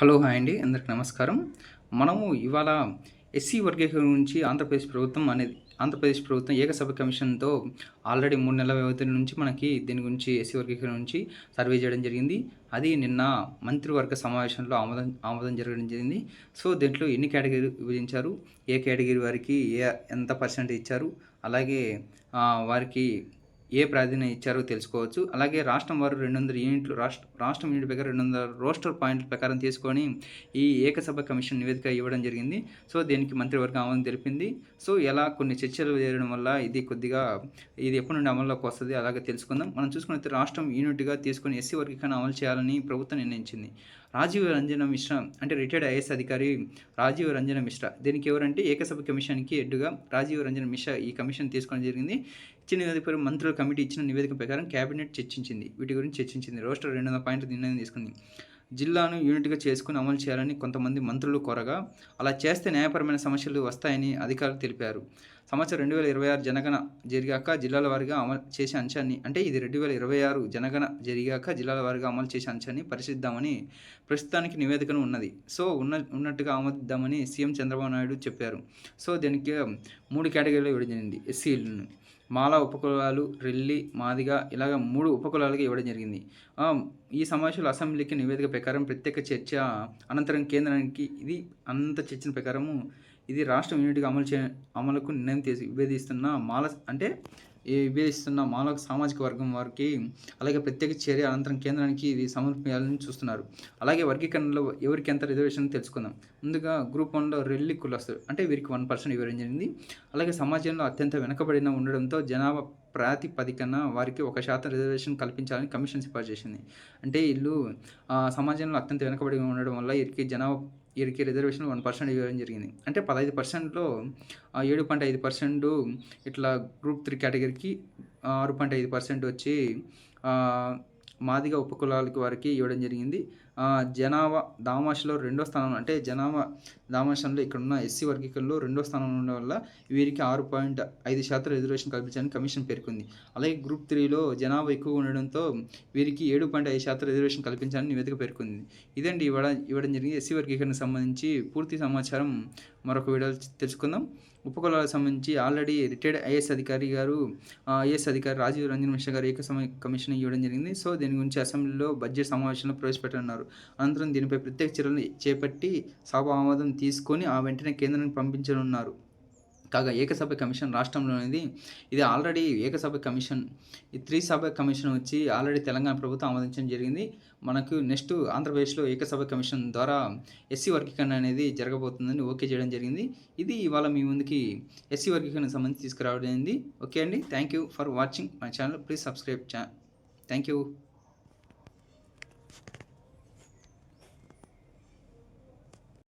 Hello hi అండి. అందరికి నమస్కారం. మనము ఇవాళ ఎస్సీ వర్గీకరణ గురించి ఆంధ్రప్రదేశ్ ప్రభుత్వం అనేది ఆంధ్రప్రదేశ్ ప్రభుత్వం ఏకసభ కమిషన్తో ఆల్రెడీ మూడు నెలల వ్యవధి నుంచి మనకి దీని గురించి ఎస్సీ వర్గీకరణ నుంచి సర్వే చేయడం జరిగింది. అది నిన్న మంత్రివర్గ సమావేశంలో ఆమోదం ఆమోదం జరగడం జరిగింది. సో దీంట్లో ఎన్ని కేటగిరీ విభజించారు? ఏ కేటగిరీ వారికి ఏ ఎంత పర్సెంట్ ఇచ్చారు? అలాగే వారికి ఏ ప్రాధాన్యత ఇచ్చారో తెలుసుకోవచ్చు. అలాగే రాష్ట్రం వారు రెండు వందల యూనిట్లు రాష్ట్ర రాష్ట్రం యూనిట్ ప్రకారం రెండు వందల రోస్టర్ పాయింట్ల ప్రకారం తీసుకొని ఈ ఏకసభ కమిషన్ నివేదిక ఇవ్వడం జరిగింది. సో దీనికి మంత్రివర్గం ఆమోదం తెలిపింది. సో ఎలా కొన్ని చర్చలు చేయడం వల్ల ఇది కొద్దిగా ఇది ఎప్పటి నుండి అమల్లోకి వస్తుంది అలాగే తెలుసుకుందాం. మనం చూసుకున్నట్టు రాష్ట్రం యూనిట్గా తీసుకొని ఎస్సీ వర్గీకరణ అమలు చేయాలని ప్రభుత్వం నిర్ణయించింది. రాజీవ్ రంజన మిశ్రా అంటే రిటైర్డ్ ఐఏఎస్ అధికారి రాజీవ్ రంజన మిశ్రా. దీనికి ఎవరంటే ఏకసభ కమిషన్కి హెడ్గా రాజీవ్ రంజన్ మిశ్రా ఈ కమిషన్ తీసుకోవడం జరిగింది. ఇచ్చిన నివేదికపై మంత్రుల కమిటీ ఇచ్చిన నివేదిక ప్రకారం కేబినెట్ చర్చించింది. వీటి గురించి చర్చించింది. రోస్టర్ రెండు వందల పాయింట్ నిర్ణయం తీసుకుంది. జిల్లాను యూనిట్గా చేసుకుని అమలు చేయాలని కొంతమంది మంత్రులు కోరగా అలా చేస్తే న్యాయపరమైన సమస్యలు వస్తాయని అధికారులు తెలిపారు. సంవత్సరం రెండు వేల ఇరవై ఆరు జనగణ జరిగాక జిల్లాల వారీగా అమలు చేసే అంశాన్ని అంటే ఇది రెండు వేల ఇరవై ఆరు జనగణ జరిగాక జిల్లాల వారీగా అమలు చేసే అంశాన్ని పరిశీలిద్దామని ప్రస్తుతానికి నివేదికను ఉన్నది. సో ఉన్న ఉన్నట్టుగా ఆమోదిద్దామని సీఎం చంద్రబాబు నాయుడు చెప్పారు. సో దీనికి మూడు కేటగిరీలో విభజించింది ఎస్సీలను మాల ఉపకులాలు రెల్లి మాదిగ ఇలాగ మూడు ఉపకులాలుగా ఇవ్వడం జరిగింది. ఈ సమావేశంలో అసెంబ్లీకి నివేదిక ప్రకారం ప్రత్యేక చర్చ అనంతరం కేంద్రానికి ఇది అనంత చర్చన ప్రకారము ఇది రాష్ట్రం యూనిట్గా అమలు చే అమలుకు నిర్ణయం తీసి విభేదిస్తున్న మాల అంటే విభేదిస్తున్న మానవ సామాజిక వర్గం వారికి అలాగే ప్రత్యేక చర్య అనంతరం కేంద్రానికి ఇది సమర్పించాలని చూస్తున్నారు. అలాగే వర్గీకరణలో ఎవరికి ఎంత రిజర్వేషన్ తెలుసుకుందాం. ముందుగా గ్రూప్ వన్లో రెల్లి కులస్తులు అంటే వీరికి వన్ పర్సెంట్ ఇవ్వడం జరిగింది. అలాగే సమాజంలో అత్యంత వెనుకబడిన ఉండడంతో జనాభా ప్రాతిపదికన వారికి ఒక శాతం రిజర్వేషన్ కల్పించాలని కమిషన్ సిఫార్సు చేసింది. అంటే వీళ్ళు ఆ, సమాజంలో అత్యంత వెనుకబడి ఉండడం వల్ల వీరికి జనాభా వీరికి రిజర్వేషన్ వన్ పర్సెంట్ ఇవ్వడం జరిగింది. అంటే పదహైదు పర్సెంట్లో ఏడు పాయింట్ ఐదు పర్సెంట్ ఇట్లా గ్రూప్ త్రీ కేటగిరీకి ఆరు పాయింట్ ఐదు పర్సెంట్ వచ్చి మాదిగా మాదిగ ఉపకులాలకి వారికి ఇవ్వడం జరిగింది. జనాభా దామాషలో రెండో స్థానం అంటే జనాభా దామాషంలో ఇక్కడ ఉన్న ఎస్సీ వర్గీకరణలో రెండో స్థానంలో ఉండడం వల్ల వీరికి ఆరు పాయింట్ ఐదు శాతం రిజర్వేషన్ కల్పించాలని కమిషన్ పేర్కొంది. అలాగే గ్రూప్ త్రీలో జనాభా ఎక్కువ ఉండడంతో వీరికి ఏడు పాయింట్ ఐదు శాతం రిజర్వేషన్ కల్పించాలని నివేదిక పేర్కొంది. ఇదండి ఇవ్వడ ఇవ్వడం జరిగింది. ఎస్సీ వర్గీకరణకు సంబంధించి పూర్తి సమాచారం మరొక వీడియో తెలుసుకుందాం. ఉపకులాలకు సంబంధించి ఆల్రెడీ రిటైర్డ్ ఐఏఎస్ అధికారి గారు ఐఏఎస్ అధికారి రాజీవ్ రంజన్ మిశ్రా గారు ఏక సమయ కమిషన్ ఇవ్వడం జరిగింది. సో దీని గురించి అసెంబ్లీలో బడ్జెట్ సమావేశంలో ప్రవేశపెట్టనున్నారు. అనంతరం దీనిపై ప్రత్యేక చర్యలు చేపట్టి సభ ఆమోదం తీసుకొని ఆ వెంటనే కేంద్రానికి పంపించనున్నారు. కాగా ఏకసభ కమిషన్ రాష్ట్రంలోనిది. ఇది ఆల్రెడీ ఏకసభ కమిషన్. ఈ త్రీ సభ కమిషన్ వచ్చి ఆల్రెడీ తెలంగాణ ప్రభుత్వం ఆమోదించడం జరిగింది. మనకు నెక్స్ట్ ఆంధ్రప్రదేశ్లో ఏకసభ కమిషన్ ద్వారా ఎస్సీ వర్గీకరణ అనేది జరగబోతుందని ఓకే చేయడం జరిగింది. ఇది ఇవాళ మీ ముందుకి ఎస్సీ వర్గీకరణకు సంబంధించి తీసుకురావడం జరిగింది. ఓకే అండి. Thank you for watching my channel. Please subscribe ఛా థ్యాంక్ యూ.